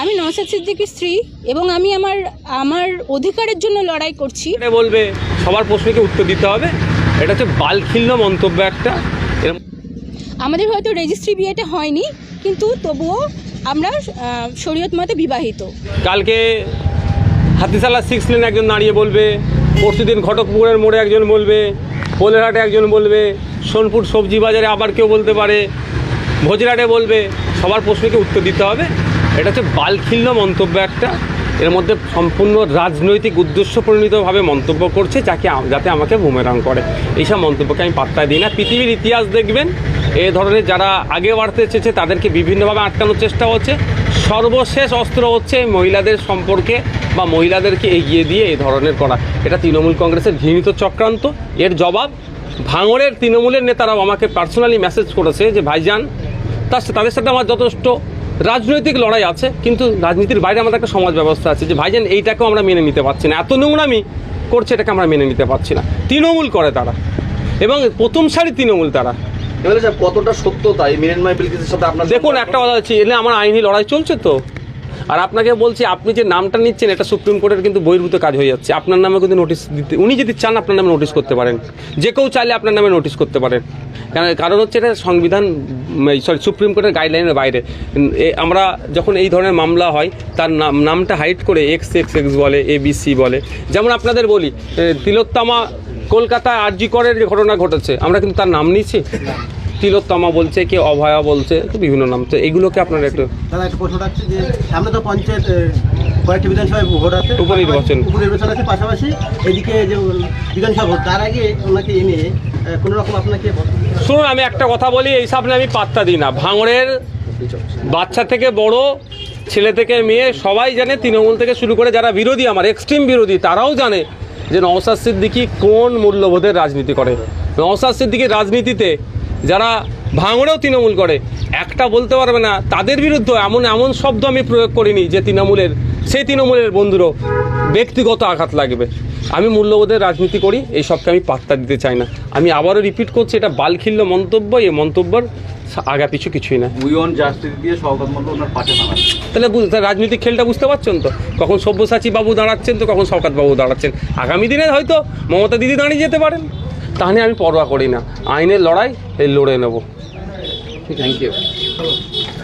আমি নওশাদ সিদ্দিকীর স্ত্রী এবং আমি আমার আমার অধিকারের জন্য লড়াই করছি। এটা বলবে সবার প্রশ্নকে উত্তর দিতে হবে। এটা হচ্ছে বালখিল্য মন্তব্য একটা। আমাদের হয়তো রেজিস্ট্রি বিয়েটা হয়নি কিন্তু তবুও আমরা শরীয়ত মতে বিবাহিত। কালকে হাতিশালা সিক্স লেন একজন দাঁড়িয়ে বলবে পরশুদিন ঘটকপুরের মোড়ে একজন বলবে পোলেরহাটে একজন বলবে সোনপুর সবজি বাজারে আবার কেউ বলতে পারে ভোজরাটে বলবে সবার প্রশ্নকে উত্তর দিতে হবে। এটা হচ্ছে বালখিল্য মন্তব্য একটা। এর মধ্যে সম্পূর্ণ রাজনৈতিক উদ্দেশ্য পরিণতভাবে মন্তব্য করছে, যাকে যাতে আমাকে বুমেরাং করে। এইসব মন্তব্যকে আমি পাত্তা দিই না। পৃথিবীর ইতিহাস দেখবেন, এ ধরনের যারা আগে বাড়তে চেয়েছে, তাদেরকে বিভিন্নভাবে আটকানোর চেষ্টা হচ্ছে। সর্বশেষ অস্ত্র হচ্ছে মহিলাদের সম্পর্কে বা মহিলাদেরকে এগিয়ে দিয়ে এই ধরনের করা। এটা তৃণমূল কংগ্রেসের ঘৃণিত চক্রান্ত। এর জবাব, ভাঙড়ের তৃণমূলের নেতারাও আমাকে পার্সোনালি মেসেজ করেছে যে, ভাইজান, তার তাদের সাথে আমার যথেষ্ট রাজনৈতিক লড়াই আছে কিন্তু রাজনীতির বাইরে আমাদের একটা সমাজ ব্যবস্থা আছে যে ভাইজান এইটাকেও আমরা মেনে নিতে পারছি না। এত নোংরামি করছে এটাকে আমরা মেনে নিতে পারছি না। তৃণমূল করে তারা। এবং প্রথম সারি তৃণমূল তারা। কতটা সত্যতা এই মিরেনমাই বিলকিসের সাথে আপনার দেখুন একটা কথা আছে এলে আমার আইনি লড়াই চলছে তো। আর আপনাকে বলছি, আপনি যে নামটা নিচ্ছেন, এটা সুপ্রিম কোর্টের কিন্তু বহির্ভূত কাজ হয়ে যাচ্ছে। আপনার নামে কিন্তু নোটিশ দিতে, উনি যদি চান, আপনার নামে নোটিশ করতে পারেন। যে কেউ চাইলে আপনার নামে নোটিশ করতে পারেন কারণ হচ্ছে এটা সংবিধান সরি, সুপ্রিম কোর্টের গাইডলাইনের বাইরে। আমরা যখন এই ধরনের মামলা হয়, তার নাম, নামটা হাইট করে এক্স এক্স এক্স বলে এ বি সি বলে। যেমন আপনাদের বলি তিলোত্তমা কলকাতায় আরজি করের যে ঘটনা ঘটেছে। আমরা কিন্তু তার নাম নিয়েছি? তিলোত্তমা বলছে কে অভয়া বলছে বিভিন্ন নাম। তো এগুলোকে আপনারা একটু দাদা একটা প্রশ্ন রাখছি যে সামনে তো পঞ্চায়েত কয়েকটি বিধানসভায় ভোট আছে উপনির্বাচন। উপনির্বাচন আছে পাশাপাশি এদিকে যে বিধানসভা ভোট তার আগে ওনাকে এনে কোনো রকম আপনাকে শুনুন আমি একটা কথা বলি এই সামনে আমি পাত্তা দিই না। ভাঙড়ের বাচ্চা থেকে বড় ছেলে থেকে মেয়ে সবাই জানে তৃণমূল থেকে শুরু করে যারা বিরোধী আমার এক্সট্রিম বিরোধী তারাও জানে যে নওসাদ সিদ্দিকি কোন মূল্যবোধের রাজনীতি করে। নওসাদ সিদ্দিকির রাজনীতিতে যারা ভাঙড়েও তৃণমূল করে একটা বলতে পারবে না তাদের বিরুদ্ধে এমন এমন শব্দ আমি প্রয়োগ করিনি যে তৃণমূলের সেই তৃণমূলের বন্ধুরও ব্যক্তিগত আঘাত লাগবে। আমি মূল্যবোধের রাজনীতি করি এই সবকে আমি পাত্তা দিতে চাই না। আমি আবারও রিপিট করছি এটা বালখিল্য মন্তব্য এই মন্তব্যের আগা পিছু কিছুই না। দিয়ে তাহলে তাহলে রাজনৈতিক খেলটা বুঝতে পারছেন তো? কখন সব্যসাচী বাবু দাঁড়াচ্ছেন তো কখন শওকাত বাবু দাঁড়াচ্ছেন? আগামী দিনে হয়তো মমতা দিদি দাঁড়িয়ে যেতে পারেন। তাহলে আমি পরোয়া করি না। আইনের লড়াই এই লড়ে নেব। Thank you